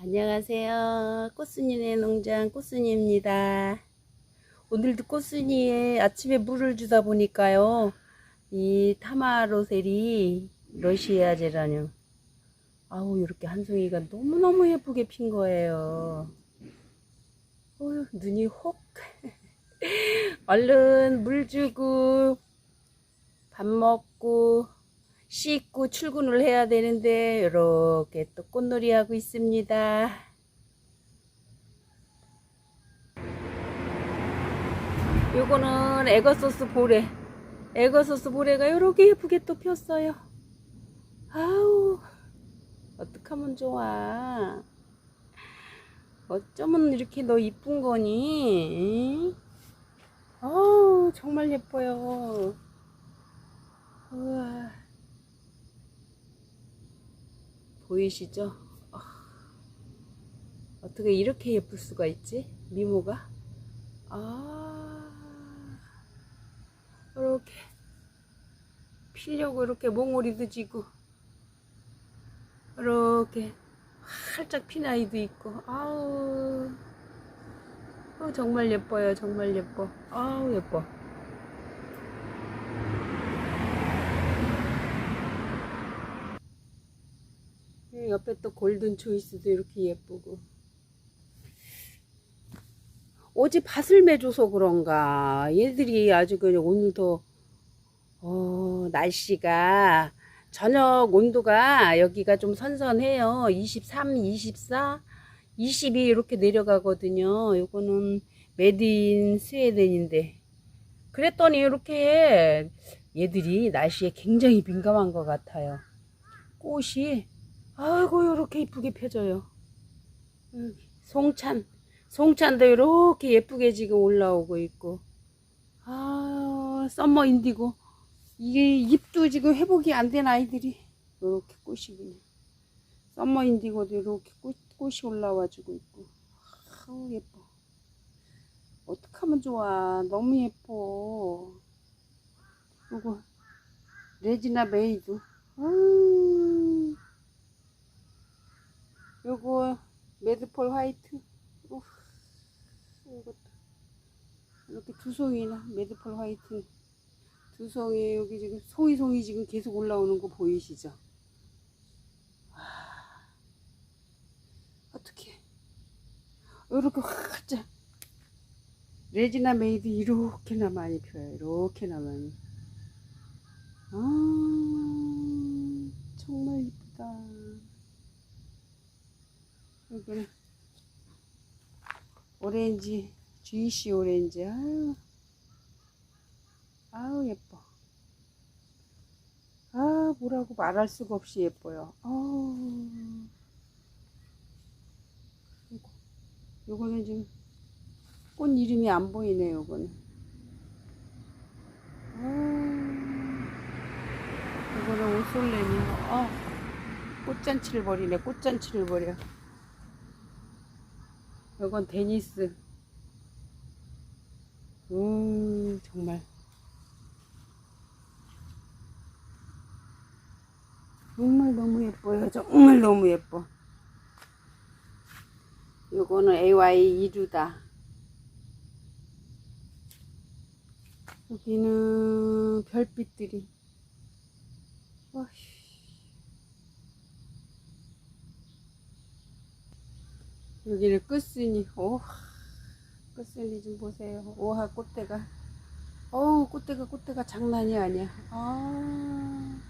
안녕하세요. 꽃순이네 농장 꽃순이입니다. 오늘도 꽃순이에 아침에 물을 주다 보니까요. 이 타마로셀이 러시아 제라늄. 아우 이렇게 한 송이가 너무너무 예쁘게 핀 거예요. 어휴, 눈이 혹. 얼른 물 주고 밥 먹고 씻고 출근을 해야 되는데 이렇게 또 꽃놀이 하고 있습니다. 요거는 에거소스 보레. 에거소스 보레가 이렇게 예쁘게 또 폈어요. 아우 어떡하면 좋아. 어쩌면 이렇게 너 이쁜 거니? 아우 정말 예뻐요. 우와. 보이시죠? 아, 어떻게 이렇게 예쁠 수가 있지? 미모가? 아, 이렇게 피려고 이렇게 몽오리도 지고, 이렇게 활짝 핀 아이도 있고, 아우, 어, 정말 예뻐요, 정말 예뻐. 아우, 예뻐. 옆에 또 골든 초이스도 이렇게 예쁘고. 어제 밭을 매줘서 그런가. 얘들이 아주 그냥 오늘도, 어, 날씨가, 저녁 온도가 여기가 좀 선선해요. 23, 24, 22 이렇게 내려가거든요. 요거는 메드인 스웨덴인데. 그랬더니 이렇게 얘들이 날씨에 굉장히 민감한 것 같아요. 꽃이 아이고 이렇게 이쁘게 펴져요. 송찬, 송찬도 이렇게 예쁘게 지금 올라오고 있고, 아 썸머 인디고 이게 잎도 지금 회복이 안 된 아이들이 이렇게 꽃이 그냥 썸머 인디고도 이렇게 꽃, 꽃이 올라와주고 있고, 아우 예뻐. 어떡하면 좋아. 너무 예뻐. 요거 레지나 메이도. 음. 요거 매드폴 화이트? 우, 이것도. 이렇게 두 송이나 매드폴 화이트. 두 송이 여기 지금 송이 송이 지금 계속 올라오는 거 보이시죠? 아, 어떻게 이렇게 활짝. 레지나 메이드 이렇게나 많이 펴요. 이렇게나 많이 아 정말 이쁘다 여기는 오렌지 GC 오렌지. 아유. 아유 예뻐. 아 뭐라고 말할 수가 없이 예뻐요. 아우. 요거, 요거는 지금 꽃 이름이 안 보이네 요거는. 아 요거는 오솔레미 아 꽃잔치를 벌이네 꽃잔치를 벌여 이건 데니스. 음, 정말. 정말 너무 예뻐요. 정말 너무 예뻐. 요거는 AY 이루다. 여기는 별빛들이. 어휴. 여기는 끝순이 오 끝순이 좀 보세요 오하 꽃대가. 어우 꽃대가 꽃대가 장난이 아니야. 아.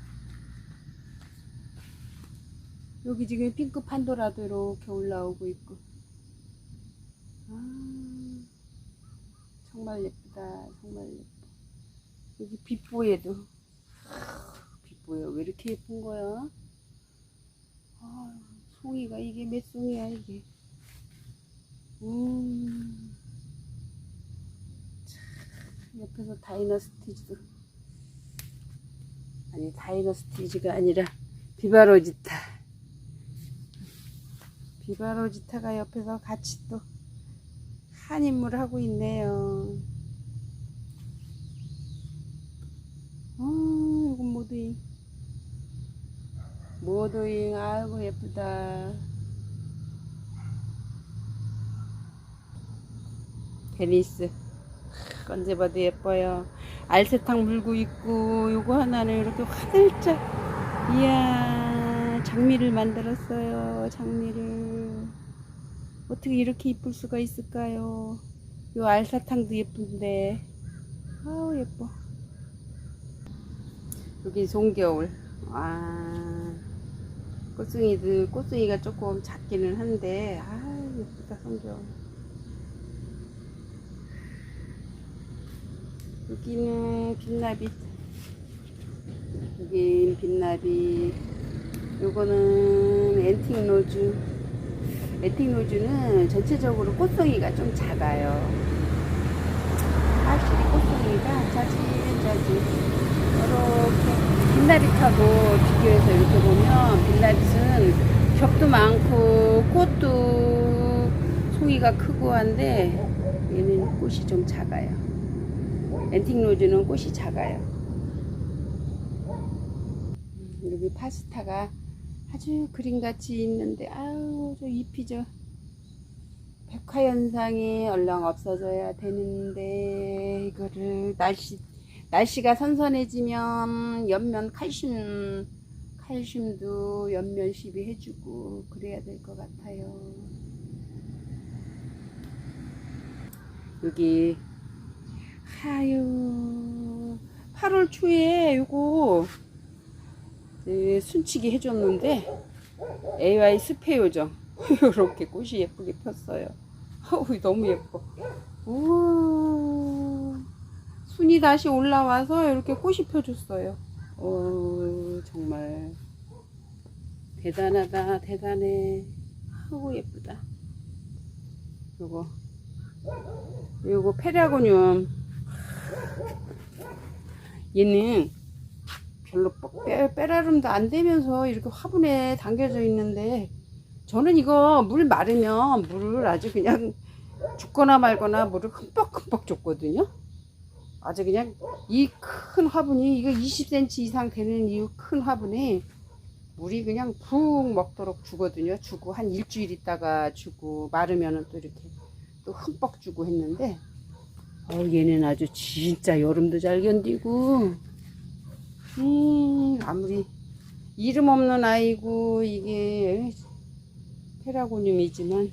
여기 지금 핑크 판도라도 이렇게 올라오고 있고. 아. 정말 예쁘다 정말 예뻐 여기 빛보에도. 빛보에 왜 이렇게 예쁜 거야? 아 송이가 이게 몇 송이야 이게 음. 참, 옆에서 다이너스티즈도 아니 다이너스티즈가 아니라 비바로지타. 비바로지타가 옆에서 같이 또 한인물 하고 있네요. 어 이건 모두잉. 모두잉. 아이고 예쁘다 베니스. 크, 언제 봐도 예뻐요. 알새탕 물고 있고 요거 하나는 이렇게 화들짝. 이야 장미를 만들었어요 장미를. 어떻게 이렇게 이쁠 수가 있을까요? 요 알사탕도 예쁜데. 아우 예뻐. 여기 송겨울. 아 꽃송이들 꽃송이가 조금 작기는 한데 아 예쁘다 송겨울 여기는 빛나빛 여긴 빛나빛 요거는 앤틱로즈. 앤틱로즈는 전체적으로 꽃송이가 좀 작아요. 확실히 꽃송이가 짜질짜질. 이렇게 빛나빛하고 비교해서 이렇게 보면 빛나빛은 겹도 많고 꽃도 송이가 크고 한데 얘는 꽃이 좀 작아요 앤틱 로즈는 꽃이 작아요 여기 파스타가 아주 그림같이 있는데 아우 저 잎이 저 백화현상이 얼렁 없어져야 되는데 이거를 날씨 날씨가 선선해지면 연면 칼슘 칼슘도 연면 시비 해주고 그래야 될 것 같아요. 여기 아유 8월 초에 요거 네, 순치기 해줬는데 AY 숲의 요정 이렇게 꽃이 예쁘게 폈어요. 어우 너무 예뻐. 오 순이 다시 올라와서 이렇게 꽃이 펴줬어요. 오 정말 대단하다 대단해. 아우 예쁘다. 요거 요거 페라고늄 얘는 별로 빼라름도 안 되면서 이렇게 화분에 담겨져 있는데 저는 이거 물 마르면 물을 아주 그냥 죽거나 말거나 물을 흠뻑흠뻑 줬거든요. 아주 그냥 이 큰 화분이 이거 20cm 이상 되는 이 큰 화분에 물이 그냥 푹 먹도록 주거든요. 주고 한 일주일 있다가 주고 마르면은 또 이렇게 또 흠뻑 주고 했는데 어 얘는 아주 진짜 여름도 잘 견디고 음 아무리 이름 없는 아이고 이게 페라고늄이지만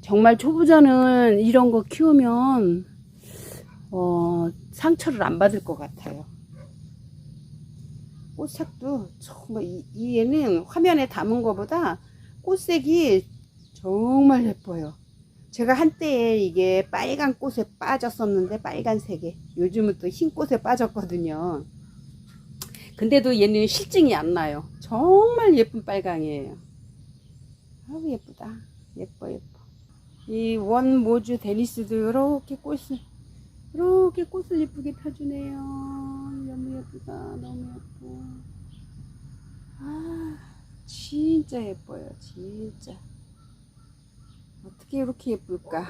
정말 초보자는 이런 거 키우면 어, 상처를 안 받을 것 같아요. 꽃색도 정말 이, 이 얘는 화면에 담은 것보다 꽃색이 정말 예뻐요. 제가 한때에 이게 빨간 꽃에 빠졌었는데 빨간색에 요즘은 또 흰 꽃에 빠졌거든요. 근데도 얘는 실증이 안 나요. 정말 예쁜 빨강이에요. 아우 예쁘다. 예뻐 예뻐. 이 원모주 데니스도 이렇게 꽃을 이렇게 꽃을 예쁘게 펴주네요. 너무 예쁘다. 너무 예뻐. 아 진짜 예뻐요. 진짜. 어떻게 이렇게 예쁠까?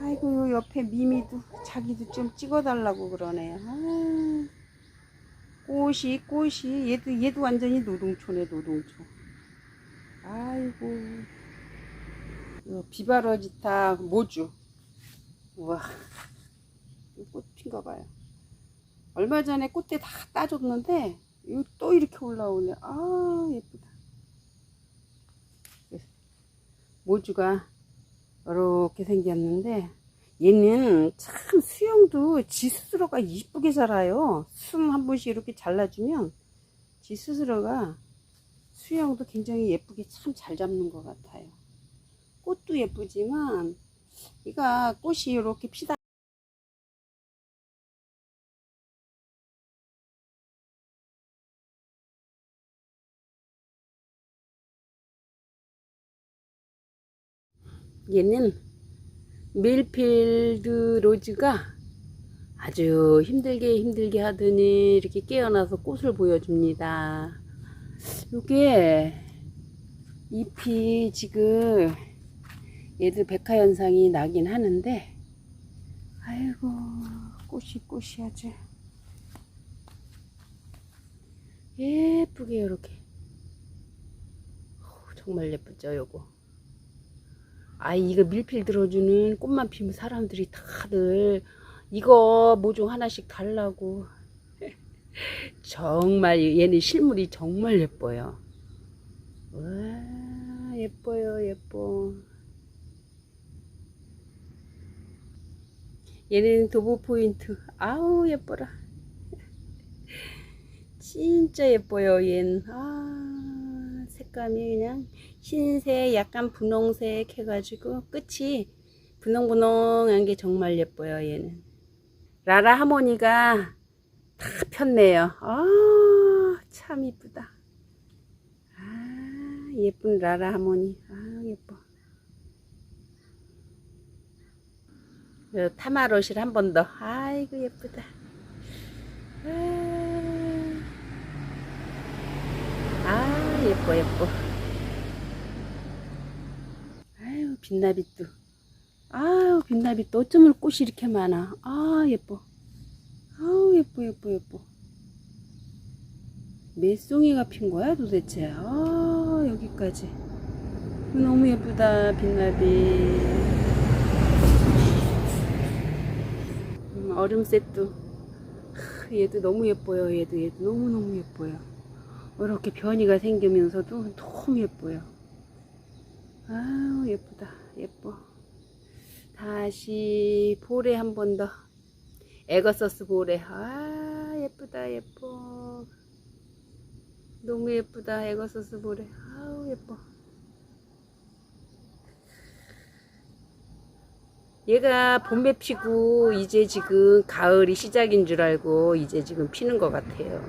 아이고 요 옆에 미미도 자기도 좀 찍어달라고 그러네요. 아, 꽃이 꽃이 얘도 얘도 완전히 노동초네 노동초. 아이고 요 비바러지타 모주. 우와 꽃 핀가 봐요. 얼마 전에 꽃대 다 따줬는데 또 이렇게 올라오네. 아 예쁘다. 모주가 이렇게 생겼는데 얘는 참 수영도 지 스스로가 이쁘게 자라요. 숨 한 번씩 이렇게 잘라주면 지 스스로가 수영도 굉장히 예쁘게 참 잘 잡는 것 같아요. 꽃도 예쁘지만 얘가 꽃이 이렇게 피다 얘는 밀필드 로즈가 아주 힘들게 힘들게 하더니 이렇게 깨어나서 꽃을 보여줍니다. 요게 잎이 지금 얘도 백화 현상이 나긴 하는데 아이고 꽃이 꽃이 아주. 예쁘게 이렇게. 정말 예쁘죠 요거 아 이거 밀필 들어주는 꽃만 피면 사람들이 다들 이거 모종 하나씩 달라고. 정말 얘는 실물이 정말 예뻐요. 와 예뻐요 예뻐. 얘는 도보 포인트. 아우 예뻐라. 진짜 예뻐요 얘는. 아 색감이 그냥 흰색 약간 분홍색 해가지고 끝이 분홍분홍한 게 정말 예뻐요 얘는. 라라 하모니가 다 폈네요. 아참 이쁘다. 아 예쁜 라라 하모니. 아 예뻐. 그 타마롯을 한번 더. 아이고 예쁘다. 아, 아 예뻐 예뻐. 아유 빛나빛도 아유 빛나빛도 어쩌면 꽃이 이렇게 많아. 아 예뻐. 아우 예뻐 예뻐 예뻐. 몇 송이가 핀 거야 도대체? 아 여기까지. 너무 예쁘다 빛나빛 음, 얼음셋도 하, 얘도 너무 예뻐요 얘도. 얘도 너무너무 예뻐요 이렇게 변이가 생기면서도 너무 예뻐요. 아우 예쁘다. 예뻐. 다시 볼에 한 번 더. 에거서스 볼에. 아 예쁘다 예뻐. 너무 예쁘다 에거서스 볼에. 아우 예뻐. 얘가 봄에 피고 이제 지금 가을이 시작인 줄 알고 이제 지금 피는 것 같아요